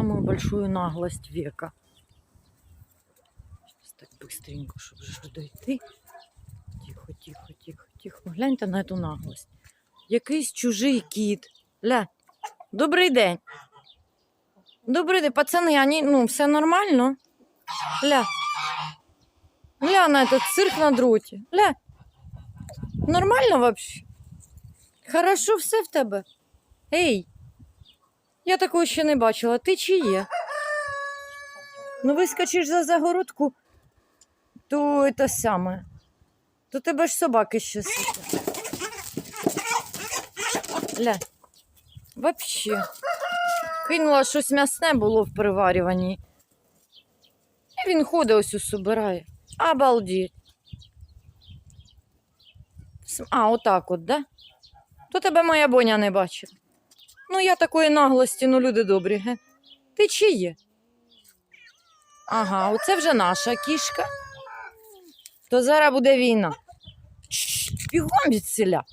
самую большую наглость века. Сейчас так быстренько, чтобы же дойти. Тихо, тихо, тихо, тихо. Гляньте на эту наглость. Якийсь чужий кіт. Ля, добрий день. Добрий день, пацани, они, ну, все нормально? Ля. Ля на этот цирк на дроті. Ля. Нормально вообще? Хорошо все в тебе? Ей. Я такого ще не бачила. Ти чи є? Ну, вискочиш за загородку, то це саме. То тебе ж собаки ще сидять. Ля. Вообще. Кинула щось м'ясне було в приварюванні. І він ходить ось ось собирає. Обалдеть. С- А, отак от, да? То тебе моя боня не бачила. Ну, я такої наглості, ну люди добрі, ге. Ти чи? Ага, оце вже наша кішка. То зараз буде війна. Бігом від селя.